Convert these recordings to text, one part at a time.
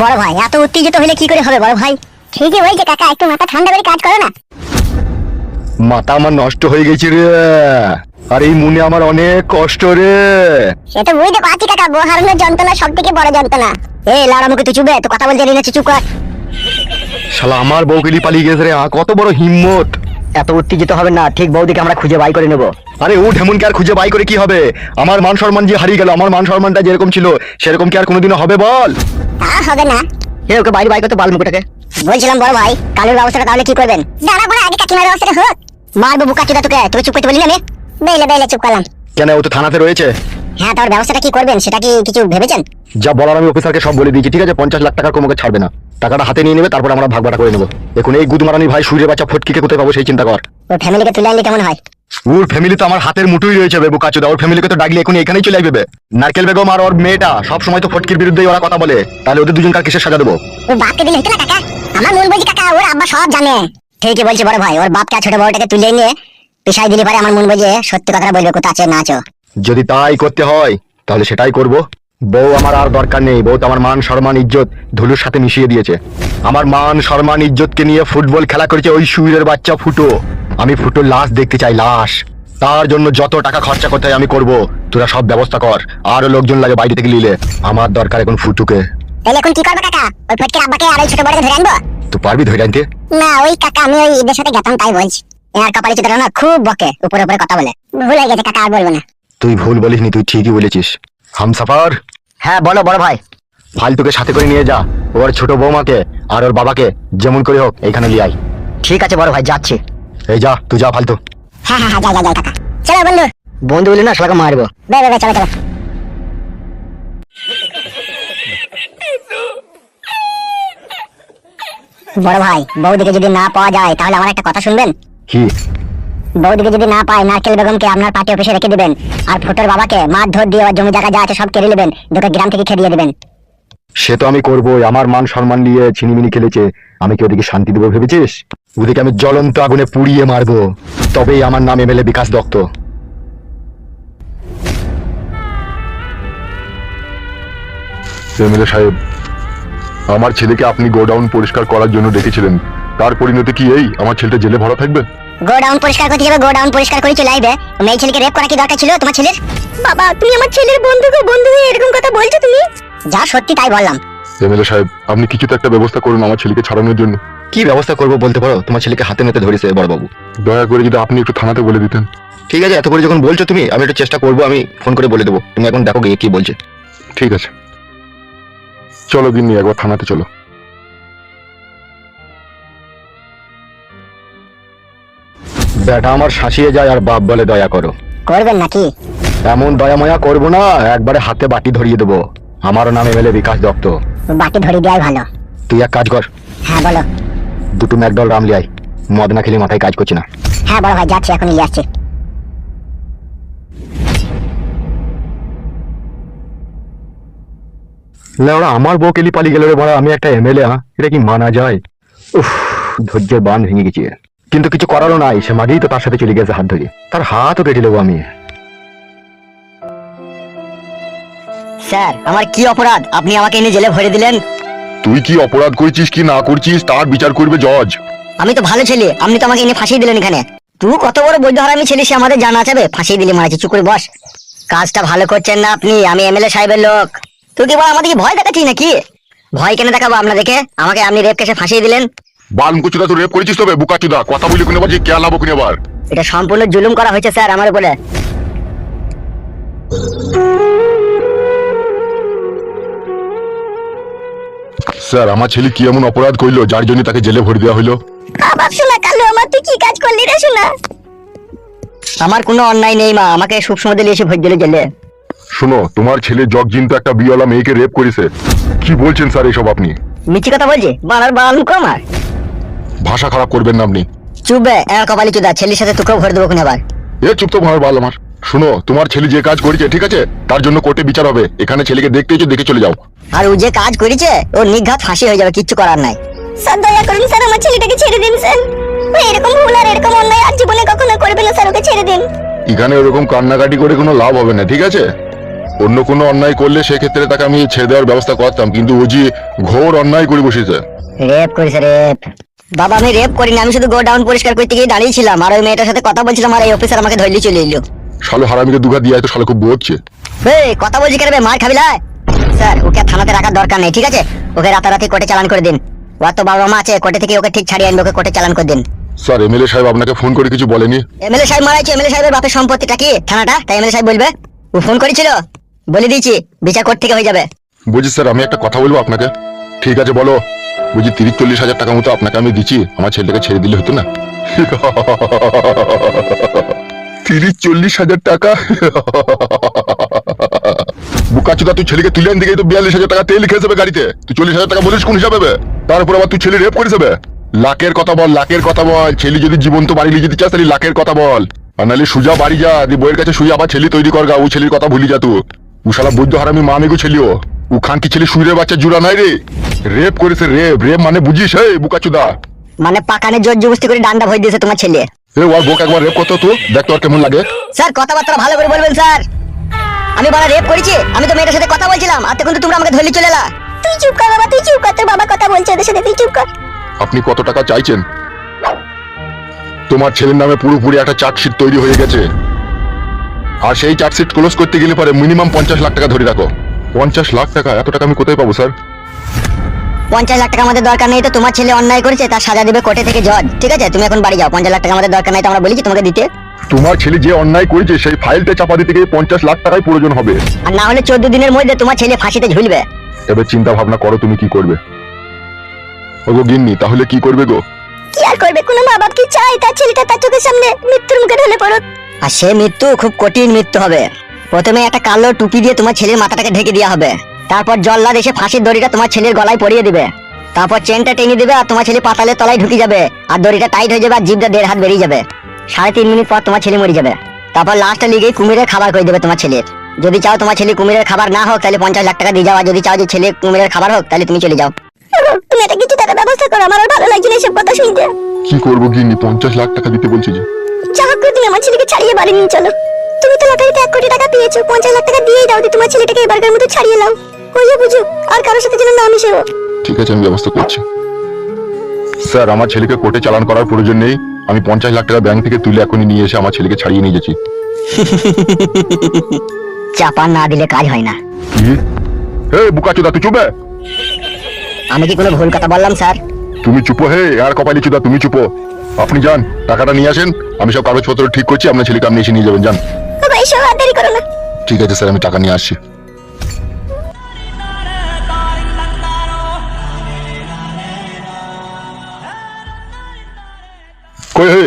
বড় ভাই এত উত্তেজিত হলে কি করে হবে বড় ভাই? ঠিকই বলছে কাকা একটু মাথা ঠান্ডা করে কাজ করো না। মাথা আমার নষ্ট হয়ে গেছে রে। আর এই মনে আমার অনেক কষ্ট রে। সে তো বুঝতে পারছি কাকা বউ হারানোর যন্ত্রণা সব থেকে বড় যন্ত্রণা। এই লাউড়া মুখে তুই চুপে তো কথা বলতে জানি না চুপ কর। শালা আমার বউকেলি পালিয়ে গেছে রে আ, কত বড় হিম্মত। এত উত্তেজিত হবে না ঠিক বৌদিকে আমরা খুঁজে বাই করে নেব। আরে ও ঢেমনকে আর খুঁজে বাই করে কি হবে? আমার মান সম্মান যে হারিয়ে গেল আমার মান সম্মানটা যেরকম ছিল সেরকম কি আর কোনোদিনও হবে বল? তা হবে না। এ ওকে বাইরে বাই করতে বাল মুখটাকে বলছিলাম বড় ভাই কালের ব্যবস্থাটা তাহলে কি করবেন? দাঁড়া বড় আগে কাকিমার ব্যবস্থাটা হোক। মারবো বুকা চুদা তোকে তোকে চুপ করতে বলি না আমি বেলে বেলে চুপ করলাম। কেন ও তো থানাতে রয়েছে? হ্যাঁ তোর ব্যবস্থাটা কি করবেন? সেটা কি কিছু ভেবেছেন? যা বলার আমি অফিসারকে সব বলে দিয়েছি ঠিক আছে? পঞ্চাশ লাখ টাকার কমকে ছাড়বে না। টাকাটা হাতে নিয়ে নেবে তারপর আমরা ভাগ বাটা করে নেব। এখন এই গুদমারানি ভাই সুরে বাচ্চা ফটকিকে কোথায় পাবো সেই চিন্তা কর। ওর ফ্যামিলিকে তুলে আনলে কেমন হয়? ওর ফ্যামিলি তো আমার হাতের মুঠোই রয়েছে বেবু কাচুদা। ওর ফ্যামিলিকে তো ডাকলে এখন এখানেই চলে আসবে নারকেল বেগম আর ওর মেয়েটা সব সময় তো ফটকির বিরুদ্ধেই ওরা কথা বলে। তাহলে ওদের দুজনকার কিসের সাজা দেবো? ওর বাপকে দিলে হতো না কাকা? আমার মন বলছে কাকা ওর আব্বা সব জানে। ঠিকই বলছে বড় ভাই। ওর আর ছোট বড়টাকে তুলে নিয়ে পেশায় দিলে পারে আমার মন বলছে সত্যি কথাটা বলবে কোথা আছে না আছো যদি তাই করতে হয় তাহলে সেটাই করব। বউ আমার আর দরকার নেই। বউ তো আমার মান সম্মান ইজ্জত ধুলুর সাথে মিশিয়ে দিয়েছে। আমার মান সম্মান ইজ্জতকে নিয়ে ফুটবল খেলা করেছে ওই সুইরের বাচ্চা ফুটো। আমি ফুটো লাশ দেখতে চাই লাশ। তার জন্য যত টাকা খরচা করতে হয় আমি করব। তোরা সব ব্যবস্থা কর। আরও লোকজন লাগে বাইরে থেকে নিলে। আমার দরকার এখন ফুটুকে। তাহলে এখন কি করবে কাকা? ওই ফটকের আব্বাকে আর ওই ছোট বড়কে ধরে আনব? তুই পারবি ধরে আনতে? না ওই কাকা আমি ওই ঈদের সাথে গেতাম তাই বলছি। এর কপালে চিত্র না খুব বকে উপরে উপরে কথা বলে। ভুলে গেছে কাকা আর বলব না। তুই ভুল বলিসনি তুই ঠিকই বলেছিস। হামসাফার! হ্যাঁ বলো বড় ভাই। ফালতুকে সাথে করে নিয়ে যা ওর ছোট বৌমাকে আর ওর বাবাকে যেমন করে হোক এখানে নিয়ে আয়। ঠিক আছে বড় ভাই যাচ্ছি। এই যা তুই যা ফালতু। হ্যাঁ হ্যাঁ হ্যাঁ যাই যাই যাই কাকা চলো বন্ধু। বন্ধু বলি না শালাকে মারবো। বে বে বে, চলো চলো। বড় ভাই বৌদিকে যদি না পাওয়া যায় তাহলে আমার একটা কথা শুনবেন? কি? বৌদিকে যদি না পায় নারকেল বেগমকে আপনার পার্টি অফিসে রেখে দিবেন। আর ফুটোর বাবাকে মার ধর দিয়ে জমি জায়গা যা আছে সব কেড়ে নেবেন তোকে গ্রাম থেকে খেদিয়ে দেবেন। সে তো আমি করবোই আমার মান সম্মান নিয়ে ছিনিমিনি খেলেছে। আমি কি ওদিকে শান্তি দেবো ভেবেছিস? ওদিকে আমি জ্বলন্ত আগুনে পুড়িয়ে মারবো। তবেই আমার নাম এমএলএ বিকাশ দত্ত। এমএলএ সাহেব আমার ছেলেকে আপনি গোডাউন পরিষ্কার করার জন্য ডেকেছিলেন। তার পরিণতি কি এই? আমার ছেলেটা জেলে ভরা থাকবে? গোডাউন পরিষ্কার করতে যাবে গোডাউন পরিষ্কার করে চলে আসবে। মেয়ে ছেলেকে রেপ করা কি দরকার ছিল তোমার ছেলের? বাবা তুমি আমার ছেলের বন্ধুকে বন্ধু হয়ে এরকম কথা বলছো তুমি? যা সত্যি তাই বললাম। এমএলএ সাহেব আপনি কিছু তো একটা ব্যবস্থা করুন আমার ছেলেকে ছাড়ানোর জন্য। কি ব্যবস্থা করব বলতে পারো? তোমার ছেলেকে হাতে নিতে ধরেছে বড়বাবু। দয়া করে যদি আপনি একটু থানাতে বলে দিতেন। ঠিক আছে এত করে যখন বলছো তুমি আমি একটু চেষ্টা করব আমি ফোন করে বলে দেবো। তুমি এখন দেখো গিয়ে কি বলছে। ঠিক আছে। চলো গিন্নি একবার থানাতে চলো। বেটা আমার শাসিয়ে যায় আর বাপ বলে দয়া করো। করবেন নাকি? এমন দয়া ময়া করব না একবারে হাতে বাটি ধরিয়ে দেবো। আমারও নাম এমএলএ বিকাশ দত্ত। বাকি ধরে দেওয়াই ভালো। তুই এক কাজ কর। হ্যাঁ বলো। দুটো ম্যাকডল রামলি আয় মদ না খেলে মাথায় কাজ করছে না। হ্যাঁ বড় ভাই যাচ্ছি এখন আসছি। লেওড়া আমার বউ কেলি পালিয়ে গেল রে বড়া আমি একটা এমএলএ হ্যাঁ? এটা কি মানা যায়? উফ ধৈর্যের বান ভেঙে গেছে। কিন্তু কিছু করারও নাই। সে মাঝেই তো তার সাথে চলে গেছে হাত ধরে। তার হাতও কেটে নেব আমি। স্যার আমার কি অপরাধ? আপনি আমাকে এনে জেলে ভরে দিলেন? তুই কি অপরাধ করেছিস কি না করছিস তার বিচার করবে জজ। আমি তো ভালো ছেলে আপনি তো আমাকে এনে ফাঁসিয়ে দিলেন এখানে। তুই কত বড় বৈধ হারামি ছেলে সে আমাদের জানা যাবে ফাঁসিয়ে দিলে মারাচ্ছি চুপ করে বস। কাজটা ভালো করছেন না আপনি আমি এমএলএ সাহেবের লোক। তুই কি বল আমাদেরকে ভয় দেখাচ্ছিস নাকি? ভয় কেন দেখাবো আপনাদেরকে? আমাকে আপনি রেপ কেসে ফাঁসিয়ে দিলেন। বাল মুকুচুদা তুই রেপ করেছিস তবে বুকাচুদা কথা বলি কোনে বলছি কে লাভ কোনে আবার। এটা সম্পূর্ণ জুলুম করা হয়েছে স্যার আমার উপরে। স্যার আমার ছেলে কি এমন অপরাধ করল যার জন্য তাকে জেলে ভরে দেওয়া হলো বাবা শোনা কালো আমার তুই কি কাজ করলি রে শোনা? আমার কোনো অন্যায় নেই মা। আমাকে সুসময় দিলে এসে ভোট দিলে জেলে। শোনো তোমার ছেলে জগজিন তো একটা বিয়েওয়ালা মেয়েকে রেপ করেছে। কি বলছেন স্যার এসব আপনি? মিছি কথা বলছি? বানার বাল কমার ভাষা খারাপ করবেন না আপনি। চুপবে এর কপালি চুদা ছেলের সাথে তোকেও ভরে দেবো আবার। এ চুপ তো ভালো বাল আমার। শোনো তোমার ছেলে যে কাজ করেছে ঠিক আছে? তার জন্য কোর্টে বিচার হবে। এখানে ছেলেকে দেখতে এসে দেখে চলে যাও। আর ও যে কাজ করেছে ও নিঘাত ফাঁসি হয়ে যাবে কিচ্ছু করার নাই। স্যার দয়া করুন স্যার আমার ছেলেটাকে ছেড়ে দিন স্যার। ও এরকম ভুল আর এরকম অন্যায় আর জীবনে কখনো করবে না স্যার ওকে ছেড়ে দিন। এখানে ওরকম কান্নাকাটি করে কোনো লাভ হবে না ঠিক আছে? অন্য কোনো অন্যায় করলে সেক্ষেত্রে তাকে আমি ছেড়ে দেওয়ার ব্যবস্থা করতাম কিন্তু ও যে ঘোর অন্যায় করে বসেছে। রেপ করেছে রেপ। বাবা আমি রেপ করিনি আমি শুধু গোডাউন পরিষ্কার করতে গিয়ে দাঁড়িয়েছিলাম আর ওই মেয়েটার সাথে কথা বলছিলাম আর এই অফিসার আমাকে ধরলি চলে এলো। শালো হারামিকে দুঘা দিয়ে তো শালো খুব বোঝছে এই কথা বলছি কেন মার খাবি লাই? স্যার ওকে থানাতে রাখার দরকার নেই ঠিক আছে? ওকে রাতারাতি কোর্টে চালান করে দিন। ওর তো বাবা মা আছে কোর্টে থেকে ওকে ঠিক ছাড়িয়ে আনবে ওকে কোর্টে চালান করে দিন। স্যার এমএলএ সাহেব আপনাকে ফোন করে কিছু বলেনি? এমএলএ সাহেব মারাইছে এমএলএ সাহেবের বাপের সম্পত্তিটা কি থানাটা? তাই এমএলএ সাহেব বলবে। ও ফোন করেছিল? বলে দিয়েছি বিচার কোর্ট থেকে হয়ে যাবে। বুঝি স্যার আমি একটা কথা বলব আপনাকে। ঠিক আছে বলো। বুঝি তিরিশ চল্লিশ হাজার টাকা মতো আপনাকে আমি দিচ্ছি, আমার ছেলেটাকে ছেড়ে দিলে হতো না? তিরিশ চল্লিশ হাজার টাকা? বুকাচুদা, তুই ছেলেকে তুলে দিকে তো বিয়াল্লিশ হাজার টাকা তেল খেয়ে যাবে গাড়িতে। তুই চল্লিশ হাজার টাকা বলিস কোন হিসাবে তারপর আবার তুই ছেলে রেপ করে যাবে লাখের কথা বল লাখের কথা বল। ছেলে যদি জীবন্ত বাড়ি নিয়ে যেতে চাস, তাহলে লাখের কথা বল। আর নাহলে সুজা বাড়ি যা, দি বইয়ের কাছে শুয়ে আবার ছেলে তৈরি কর গা, ও ছেলের কথা ভুলি যা তুই। ও শালা বৈদ্য হারামি মা মেগো ছেলিও। ও খান কি ছেলে শুয়ে বাচ্চা জুড়া নাই রে। রেপ করেছে রেপ রেপ মানে বুঝিস হে বুকাচুদা। মানে পাকানে জোর জবস্তি করে ডান্ডা ভয় দিয়েছে তোমার ছেলে। এ ওর বোক একবার রেপ করতো তো দেখ তো আর কেমন লাগে। স্যার কথাবার্তা ভালো করে বলবেন স্যার। আমি বড় রেপ করেছি আমি তো মেয়েটার সাথে কথা বলছিলাম আর তখন তো তোমরা আমাকে ধরলি চলে এলা। তুই চুপ কর বাবা তুই চুপ কর তোর বাবা কথা বলছে ওদের সাথে তুই চুপ কর। আপনি কত টাকা চাইছেন? তোমার ছেলের নামে পুরোপুরি একটা চার্জশিট তৈরি হয়ে গেছে। আর সেই চার্জশিট ক্লোজ করতে গেলে পরে মিনিমাম পঞ্চাশ লাখ টাকা ধরে রাখো। পঞ্চাশ লাখ টাকা এত টাকা আমি কোথায় পাবো স্যার? পঞ্চাশ লাখ টাকা আমাদের দরকার নেই তো তোমার ছেলে অন্যায় করেছে তার সাজা দেবে কোর্টে থেকে জজ। ঠিক আছে? তুমি এখন বাড়ি যাও। পঞ্চাশ লাখ টাকা আমাদের দরকার নেই তো আমরা বলেছি তোমাকে দিতে? তোমার ছেলে যে অন্যায় করেছে সেই ফাইলটা চাপা দিতে গিয়ে পঞ্চাশ লাখ টাকাই প্রয়োজন হবে। আর না হলে চোদ্দ দিনের মধ্যে তোমার ছেলে ফাঁসিতে ঝুলবে। এবার চিন্তা ভাবনা করো তুমি কি করবে। ওগো গিন্নি তাহলে কি করবে গো? কি আর করবে? কোনো মা বাপ কি চায়? তার ছেলেটা তার চোখের সামনে মৃত্যুর মুখে ঢলে পড়ুক। আর সে মৃত্যু খুব কঠিন মৃত্যু হবে। প্রথমে একটা কালো টুপি দিয়ে তোমার ছেলের মাথাটাকে ঢেকে দেওয়া হবে। তারপর জল্লাদ এসে ফাঁসির দড়িটা তোমার ছেলের গলায় পরিয়ে দিবে। তারপর চেনটা টেনে দিবে আর তোমার ছেলে পাতালের তলায় ঢুকে যাবে। আর দড়িটা টাইট হয়ে যাবে আর জিভটা দেড় হাত বেরিয়ে যাবে। সাড়ে তিন মিনিট পর তোমার ছেলে মরে যাবে। তারপর লাস্টে লিগে কুমিরের খাবার করে দেবে তোমার ছেলের। যদি চাও তোমার ছেলে কুমিরের খাবার না হোক তাহলে পঞ্চাশ লাখ টাকা দিয়ে যাও। আর যদি চাও যে ছেলে কুমিরের খাবার হোক তাহলে তুমি চলে যাও। তুমি একটা কিছু টাকা ব্যবস্থা করো আমার আর ভালো লাগছে না এসব কথা শুনতে। কি করব গিন্নি? পঞ্চাশ লাখ টাকা দিতে বলছে যে। যা হোক তুমি আমার ছেলেকে ছাড়িয়ে বাড়ি নিয়ে চলো। তুমি তো লটারিতে এক কোটি টাকা পেয়েছ পঞ্চাশ লাখ টাকা দিয়েই দাও দিয়ে তোমার ছেলেটাকে এবারকার মতো ছাড়িয়ে নাও। হইয়া বুঝুক আর কারোর সাথে যেন না মিশে ও। ঠিক আছে আমি ব্যবস্থা করছি। স্যার আমার ছেলেকে কোর্টে চালান করার প্রয়োজন নেই। আমি পঞ্চাশ লাখ টাকা ব্যাংক থেকে তুলে এখনই নিয়ে এসে আমার ছেলেকে ছাড়িয়ে নিয়ে যাচ্ছি। চাপা না দিলে কাজ হয় না। হে বুকাচুদা তুই চুপে আমি কি কোনো ভুল কথা বললাম স্যার? তুমি চুপো হে আর কপালি চুদা তুমি চুপো আপনি যান টাকাটা নিয়ে আসেন। আমি সব কাগজপত্র ঠিক করছি আপনার ছেলেকে আপনি এসে নিয়ে যাবেন যান। ঠিক আছে স্যার আমি টাকা নিয়ে আসছি।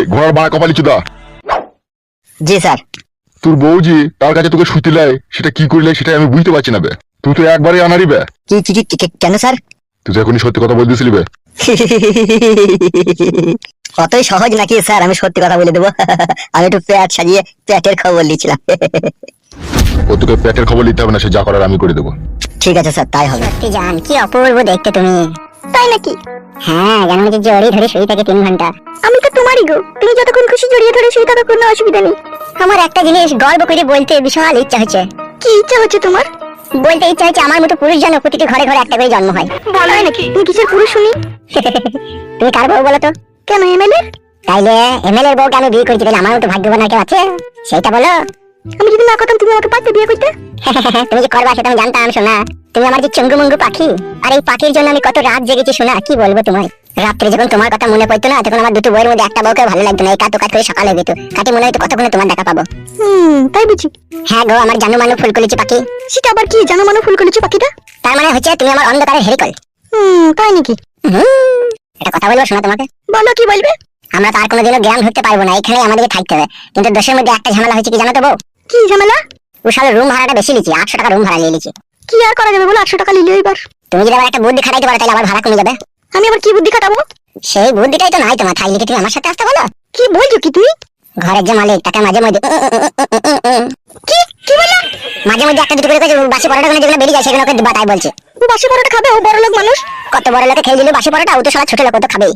ঘোড়ার বাঁ কপালি চুদা। জি স্যার। তোর বউজি তার কাছে তোকে শুতে লাই সেটা কি করলে সেটা আমি বুঝতে পারছি না বে। তুই তো একবারে আনারি বে। কি কি কি- কি- কেন স্যার? তুই তো এখনই সত্যি কথা বলতেছিলি বে। অতই সহজ নাকি স্যার আমি সত্যি কথা বলে দেবো। আমি একটু পেট সাজিয়ে পেটের খবর নিয়েছিলাম ও তোকে পেটের খবর নিতে হবে না সে যা করার আমি করে দেবো। ঠিক আছে স্যার তাই হবে। সত্যি জান কি অপূর্ব দেখতে তুমি। তাই নাকি? হ্যাঁ জানো যে জড়িয়ে ধরে শুয়ে থাকে তিন ঘণ্টা। আমি তো তোমারই গো তুমি যতক্ষণ খুশি জড়িয়ে ধরে শুয়ে থাকো কোনো অসুবিধা নেই। আমার একটা জিনিস গর্ব করে বলতে বিশাল ইচ্ছা হচ্ছে। কি ইচ্ছা হচ্ছে তোমার? বলতে ইচ্ছা হচ্ছে আমার মতো পুরুষ যেন প্রতিটি ঘরে ঘরে একটা করে জন্ম হয়। বলো নাকি তুমি কিসের পুরুষ শুনি? তুমি কার বউ বলো তো? কেন এমএলএ তাইলে এমএলএ বউকে আমি বিয়ে করেছি তাহলে আমার মতো ভাগ্যবান আর কেউ আছে? সেটা বলো। আমি যদি না করতাম তুমি আমাকে পারতে বিয়ে করতে? তুমি যে করবা সেটা আমি জানতাম শোনা। তুমি আমার যে চঙ্গু মঙ্গু পাখি আর এই পাখির জন্য আমি কত রাত জেগেছি শোনা কি বলব তোমায়? রাত্রে যখন তোমার কথা মনে পড়তো না তখন আমার দুটো বইয়ের মধ্যে একটা বউকে ভালো লাগতো না এই কাতো কাত করে সকালে যেত কাটি মনে হয়তো কতক্ষণে তোমার দেখা পাবো। হুম তাই বুঝি। হ্যাঁ গো আমার জানু মানু ফুল কলেছি পাখি। সেটা আবার কি জানু মানু ফুল কলেছি পাখিটা? তার মানে হচ্ছে তুমি আমার অন্ধকারের হেরিকল। হুম তাই নাকি? হুম এটা কথা বলব শোনা তোমাকে? বলো কি বলবে? আমরা তো আর কোনোদিনও জ্ঞান ধরতে পারব না এখানেই আমাদেরকে থাকতে হবে। কিন্তু দেশের মধ্যে একটা ঝামেলা হয়েছে কি জানো তো বউ? কি ঝামেলা? ও সালে রুম ভাড়াটা বেশি লিছি আটশো টাকা রুম ভাড়া নিয়ে লিছি কি আর করা যাবে বলো আটশো টাকা নিলে এবার। তুমি যদি আবার একটা বুদ্ধি খাটাইতে পারো তাহলে আবার ভাড়া কমে যাবে। আমি আবার কি বুদ্ধি খাটাবো? সেই বুদ্ধিটাই তো নাই তোমার থাই লিখে তুমি আমার সাথে আসতে বলো। কি বলছো কি তুমি ঘরের যে মালিক তাকে মাঝে মাঝে কি? কি বললাম? মাঝে মাঝে একটা দুটো করে কাজে বাসি পরোটা গুলো যেগুলো বেরিয়ে যায় সেগুলোকে বাতাই বলছে। ও বাসি পরোটা খাবে? ও বড় লোক মানুষ? কত বড় লোকে খেয়ে দিলে বাসি পরোটা ও তো সারা ছোট লোক তো খাবেই।